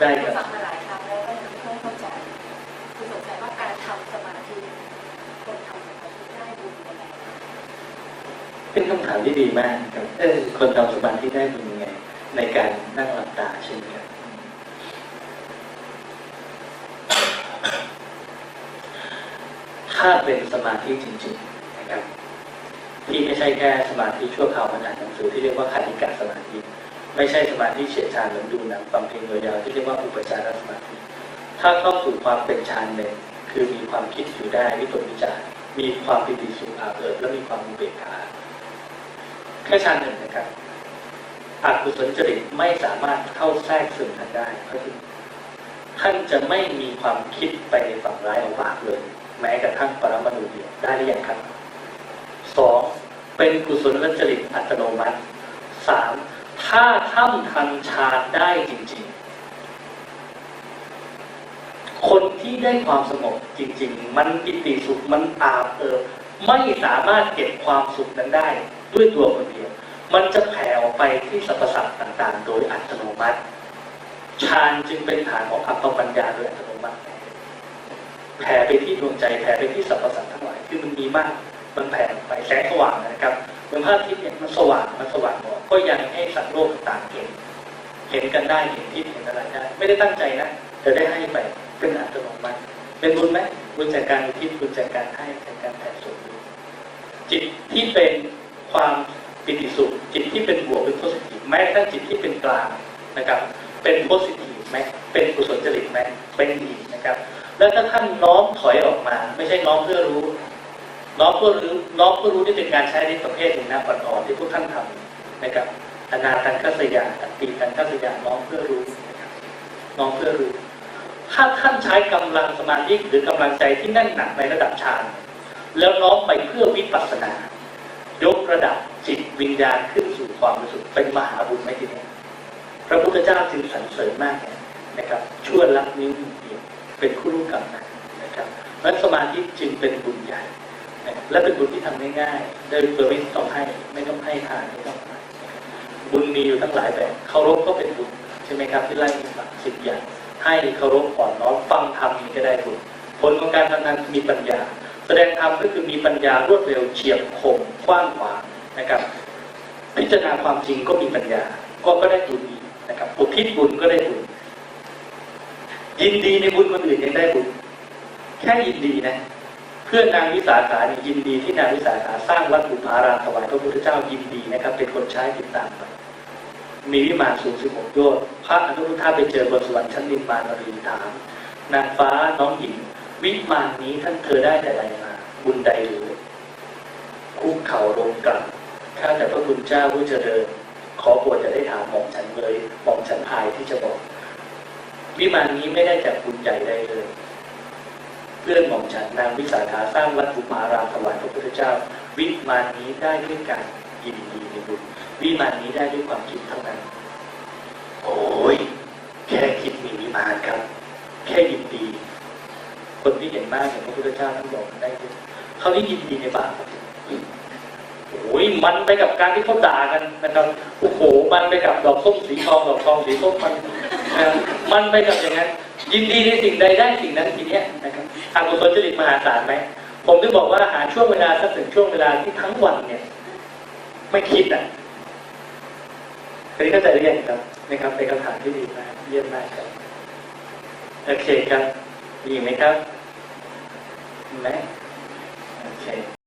ได้ครับฟังมาหลายครั้งแล้วก็ยังไม่ค่อยเข้าใจคือสงสัยว่าการทำสมาธิคนทำสมาธิได้บุญยังไงเป็นคำถามที่ดีมากครับเออคนทำสมาธิได้เป็นยังไง ในการนั่งหลับตาใช่ไหมครับถ้าเป็นสมาธิจริงๆนะครับที่ไม่ใช่แค่สมาธิชั่วคราวมันอ่านหนังสือที่เรียกว่าคณิกะสมาธิ ไม่ใช่สมาธิเฉียดชานเหมือนดูหนังฟังเพลงยาวที่เรียกว่าอุปจารสมาธิถ้าเข้าสู่ความเป็นฌานหนึ่งคือมีความคิดอยู่ได้วิตกวิจารมีความปิติสุขอาเอิบและมีความอุเบกขาแค่ฌานหนึ่งนะครับอกุศลจริตไม่สามารถเข้าแทรกซึมท่านได้เพราะท่านจะไม่มีความคิดไปในฝั่งร้ายเอาบากเลย แม้กระทั่งปรมาณูเดียวได้หรือยังครับสองเป็นกุศลจริตอัตโนมัติสามถ้า ท่านทำฌานได้จริงๆ คนที่ได้ความสงบจริง ๆ มันปิติสุขมันอาบเอิบไม่สามารถเก็บความสุขนั้นได้ ด้วยตัวคนเดียว มันจะแผ่ออกไปที่สรรพสัตว์ต่างๆ โดยอัตโนมัติฌานจึงเป็นฐานของอัปปมัญญาโดยอัตโนมัติแผ่ไปที่ดวงใจแผ่ไปที่สรรพสัตว์ทั้งหลายคือมันมีมาก มันแผ่ไปแสงสว่างนะครับ คือนพระอาทิตย์เนี่ยมันสว่างมันสว่างหมดก็ยังให้สัตว์โลกต่างเห็นเห็นกันได้เห็นทิศเห็นอะไรได้ ไม่ได้ตั้งใจนะแต่ได้ให้ไปเป็นอัตโนมัติเป็นบุญไหมบุญจากการอุทิศบุญจากการให้จากการแผ่ส่วนบุญจิตที่เป็นความปิติสุขจิตที่เป็นบวกเป็นโพสิทีฟแม้กระทั่งจิตที่เป็นกลางนะครับ เป็นโพสิทีฟไหมเป็นกุศลจริตไหมเป็นดีนะครับ แล้วถ้าท่านน้อมถอยออกมา ไม่ใช่น้อมเพื่อรู้ น้อเพื่อรู้น้อเพื่อรู้นี่เป็นการใช้ในประเภทหนึ่งนะปัญอ่อนที่พวกท่านทำนะครับอนาตันคัสยาอตติตันคัสยาน้อมเพื่อรู้นะครับน้อมเพื่อรู้ ถ้าท่านใช้กำลังสมาธิหรือกำลังใจที่แน่นหนักในระดับฌานแล้วน้อมไปเพื่อวิปัสสนา ยกระดับจิตวิญญาณขึ้นสู่ความรู้สึกเป็นมหาบุญไหมทีนี้พระพุทธเจ้าจึงสรรเสริญมากนะครับชั่วลักนิ้วเดียวเป็นคู่รู้กรรมนะนะครับและสมาธิจึงเป็นบุญใหญ่ และเป็นบุญที่ทำง่ายๆโดยโดยไม่ต้องให้ไม่ต้องให้ทานไม่ต้องให้บุญมีอยู่ทั้งหลายแบบเคารพก็เป็นบุญใช่ไหมครับที่ไล่มาสิบอย่าง ให้เคารพอ่อนน้อมฟังธรรมนี่ก็ได้บุญผลของการทำงานมีปัญญา แสดงธรรมก็คือมีปัญญารวดเร็วเฉียบคมกว้างขวางนะครับ พิจารณาความจริงก็มีปัญญา ก็ก็ได้บุญนะครับอุทิศบุญก็ได้บุญยินดีในบุญคนอื่นยังได้บุญแค่ยินดีนะ พื่อนนางวิสาขานี่ยินดีที่นางวิสาขาสร้างวัดบุพารามถวายพระพุทธเจ้ายินดีนะครับ เป็นคนใช้ติดตามไป มีวิมานสูงสิบหกโยชน์พระอนุรุทธาไปเจอบนสวรรค์ชั้นนิมมานรีถาม นางฟ้าน้องหญิง วิมานนี้ท่านเธอได้แต่ใดมา บุญใดหรือคุกเข่าลงกลับข้าแต่พระคุณเจ้าผู้เจริญ ขอโปรดจะได้ถามหม่อมฉันเลยหม่อมฉันอายที่จะบอก วิมานนี้ไม่ได้จากบุญใหญ่ใดเลย เพื่อนหม่อมฉันนางวิสาขาสร้างวัดบุมารามถวายพระพุทธเจ้า วิมานนี้ได้ด้วยการยินดีในบุญวิมานนี้ได้ด้วยความคิดเท่านั้น โอ้ยแค่คิดมีวิมานครับ แค่ยินดี คนที่เห็นมากอย่างพระพุทธเจ้าท่านบอกได้ด้วยเขานี่ยินดีในบาปโอ้ยมันไปกับการที่เขาด่ากันนะครับโอ้โห มันไปกับดอกส้มสีทองดอกทองสีส้มมันมันไปกับอย่างนั้น ยินดีในสิ่งใดได้สิ่งนั้นทีเนี้ยนะครับอกุศลจริตมหาศาลไหมผมถึงบอกว่าหาช่วงเวลาสักถึงช่วงเวลาที่ทั้งวันเนี่ย ไม่คิดอะทีนี้เข้าใจหรือยังครับนะครับเป็นคำถามที่ดีมากเยี่ยมมากครับโอเคครับมีไหมครับไหมโอเค